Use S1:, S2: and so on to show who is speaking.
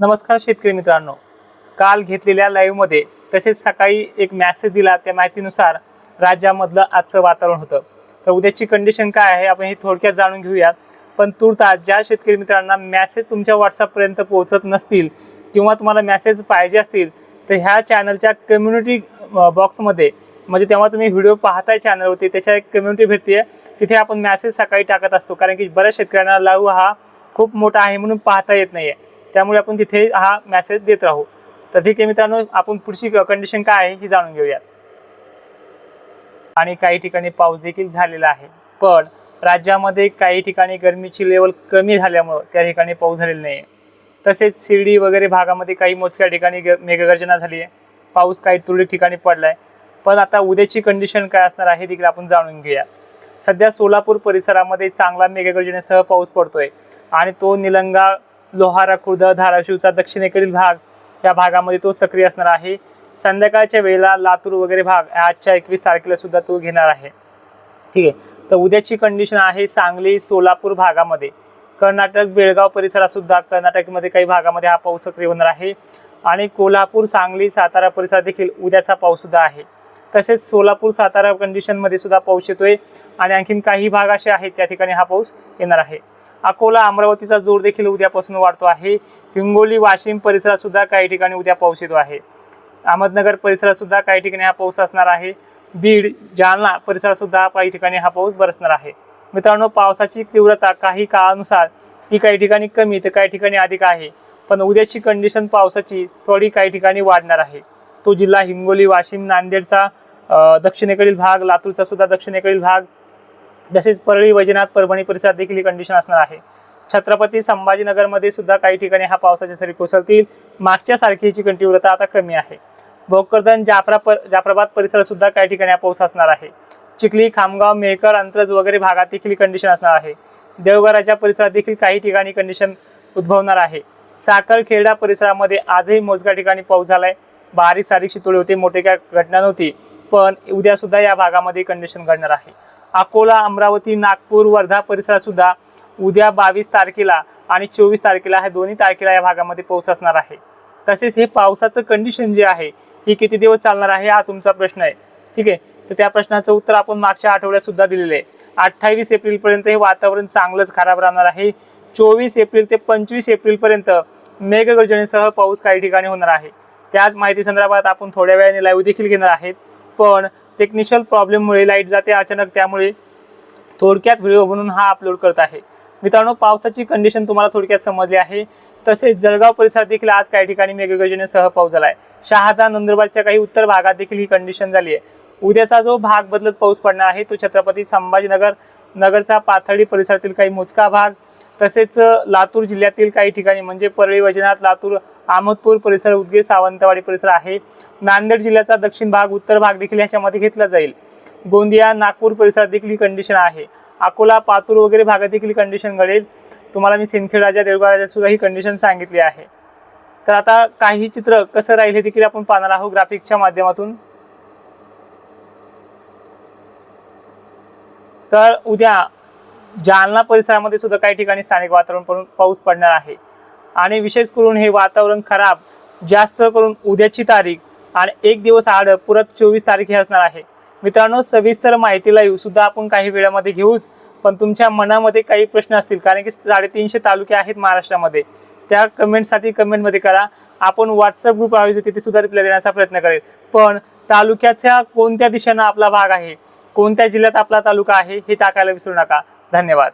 S1: नमस्कार शेतकरी मित्रांनो. काल घेतलेल्या लाईव्हमध्ये तसेच सकाळी एक मॅसेज दिला. त्या माहितीनुसार राज्यामधलं आजचं वातावरण होतं. तर उद्याची कंडिशन काय आहे? आपण हे थोडक्यात जाणून घेऊयात. पण तुर्तास ज्या शेतकरी मित्रांना मॅसेज तुमच्या व्हॉट्सअपपर्यंत पोहोचत नसतील किंवा तुम्हाला मॅसेज पाहिजे असतील तर ह्या चॅनलच्या कम्युनिटी बॉक्समध्ये म्हणजे तेव्हा तुम्ही व्हिडिओ पाहताय चॅनलवरती त्याच्या एक कम्युनिटी भेटते तिथे आपण मॅसेज सकाळी टाकत असतो. कारण की बऱ्याच शेतकऱ्यांना लाईव्ह हा खूप मोठा आहे म्हणून पाहता येत नाही आहे त्यामुळे आपण तिथे हा मॅसेज देत राहू. तर ठीक आहे मित्रांनो आपण पुढची कंडिशन काय आहे ही जाणून घेऊयात. आणि काही ठिकाणी पाऊस देखील झालेला आहे. पण राज्यामध्ये काही ठिकाणी गरमीची लेवल कमी झाल्यामुळं त्या ठिकाणी पाऊस झालेला नाही आहे तसेच शिर्डी वगैरे भागामध्ये काही मोजक्या ठिकाणी ग मेघगर्जना झाली आहे. पाऊस काही तुरळक ठिकाणी पडला आहे पण आता उद्याची कंडिशन काय असणार आहे देखील आपण जाणून घेऊया. सध्या सोलापूर परिसरामध्ये चांगला मेघगर्जनेसह पाऊस पडतोय. आणि तो निलंगा लोहारा खुर्द धाराशिवचा दक्षिणेकडील भाग या भागामध्ये तो सक्रिय असणार आहे. संध्याकाळच्या वेळेला लातूर वगैरे भाग आजच्या एकवीस तारखेला सुद्धा तो घेणार आहे. ठीक आहे. तर उद्याची कंडिशन आहे सांगली सोलापूर भागामध्ये. कर्नाटक बेळगाव परिसरात सुद्धा कर्नाटकमध्ये काही भागामध्ये हा पाऊस सक्रिय होणार आहे. आणि कोल्हापूर सांगली सातारा परिसरात देखील उद्याचा पाऊस सुद्धा आहे. तसेच सोलापूर सातारा कंडिशनमध्ये सुद्धा पाऊस येतोय. आणि आणखीन काही भाग असे आहेत त्या ठिकाणी हा पाऊस येणार आहे. अकोला अमरावतीचा जोर देखील उद्यापासून वाढतो आहे. हिंगोली वाशिम परिसरात सुद्धा काही ठिकाणी उद्या पाऊस येतो आहे. अहमदनगर परिसरात सुद्धा काही ठिकाणी हा पाऊस असणार आहे. बीड जालना परिसरात सुद्धा काही ठिकाणी हा पाऊस बरसणार आहे. मित्रांनो पावसाची तीव्रता काही काळानुसार ती काही ठिकाणी कमी तर काही ठिकाणी अधिक आहे. पण उद्याची कंडिशन पावसाची थोडी काही ठिकाणी वाढणार आहे. तो जिल्हा हिंगोली वाशिम नांदेडचा दक्षिणेकडील भाग लातूरचा सुद्धा दक्षिणेकडील भाग तसेच परळी वैजनाथ परभणी परिसरात देखील ही कंडिशन असणार आहे. छत्रपती संभाजीनगरमध्ये सुद्धा काही ठिकाणी हा पावसाच्या सरी कोसळतील. मागच्या सारखीची कंटिव्रता आता कमी आहे. भोकरदन जाफरा पर जाफराबाद परिसरात सुद्धा काही ठिकाणी हा पाऊस असणार आहे. चिखली खामगाव मेहकर अंत्रज वगैरे भागात देखील कंडिशन असणार आहे. देवघराच्या परिसरात देखील काही ठिकाणी कंडिशन उद्भवणार आहे. साखर खेरडा परिसरामध्ये आजही मोजक्या ठिकाणी पाऊस झालाय. बारीक सारीक शितोळी होते मोठे काय घटना नव्हती. पण उद्या सुद्धा या भागामध्ये कंडिशन घडणार आहे. अकोला अमरावती नागपूर वर्धा परिसरात सुद्धा उद्या बावीस तारखेला आणि चोवीस तारखेला ह्या दोन्ही तारखेला या भागामध्ये पाऊस असणार आहे. तसेच हे पावसाचं कंडिशन जे आहे हे किती दिवस चालणार आहे हा तुमचा प्रश्न आहे. ठीक आहे? तर त्या प्रश्नाचं उत्तर आपण मागच्या आठवड्यात सुद्धा दिलेलं आहे. अठ्ठावीस एप्रिलपर्यंत हे वातावरण चांगलंच खराब राहणार आहे. चोवीस एप्रिल ते पंचवीस एप्रिलपर्यंत मेघगर्जनेसह पाऊस काही ठिकाणी होणार आहे. त्याच माहिती संदर्भात आपण थोड्या वेळाने लाईव्ह देखील घेणार आहेत. पण टेक्निकल प्रॉब्लेममुळे लाइट जाते अचानक त्यामुळे थोडक्यात व्हिडिओ बनवून हा अपलोड करत आहे. मित्रांनो पावसाची कंडिशन तुम्हाला थोडक्यात समजली आहे. तसेच जळगाव परिसरात देखील आज काही ठिकाणी मेघगर्जनेसह पाऊस झाला आहे शहादा नंदुरबारच्या काही उत्तर भागात देखील ही कंडिशन झाली आहे. उद्याचा जो भाग बदलत पाऊस पडणार आहे तो छत्रपती संभाजीनगर नगरचा पाथर्डी परिसरातील काही मोजका भाग तसेच लातूर जिल्ह्यातील काही ठिकाणी म्हणजे परळी वैजनाथ लातूर आमोदपूर परिसर उदगे सावंतवाडी परिसर आहे. नांदेड जिल्ह्याचा दक्षिण भाग उत्तर भाग देखील ह्याच्यामध्ये घेतला जाईल. गोंदिया नागपूर परिसरात देखील ही कंडिशन आहे. अकोला पातूर वगैरे भागात देखील कंडिशन घडेल. तुम्हाला मी सिंदखेड राजा देवगाव राजा सुद्धा ही कंडिशन सांगितली आहे. तर आता काही चित्र कसं राहील हे देखील आपण पाहणार आहोत ग्राफिकच्या माध्यमातून. तर उद्या जालना परिसरामध्ये सुद्धा काही ठिकाणी स्थानिक वातावरण पाऊस पडणार आहे. आणि विशेष करून हे वातावरण खराब जास्त करून उद्याची तारीख आणि एक दिवस आड परत चोवीस तारीख हे असणार आहे. मित्रांनो सविस्तर माहितीला येऊ सुद्धा आपण काही वेळामध्ये घेऊच पण तुमच्या मनामध्ये काही प्रश्न असतील कारण की साडेतीनशे तालुके आहेत महाराष्ट्रामध्ये त्या कमेंटसाठी कमेंटमध्ये करा. आपण व्हॉट्सअप ग्रुप आयोजित तिथे सुद्धा रिप्लाय देण्याचा प्रयत्न करेल. पण तालुक्याच्या कोणत्या दिशेनं आपला भाग आहे? कोणत्या जिल्ह्यात आपला तालुका आहे? हे टाकायला विसरू नका. धन्यवाद.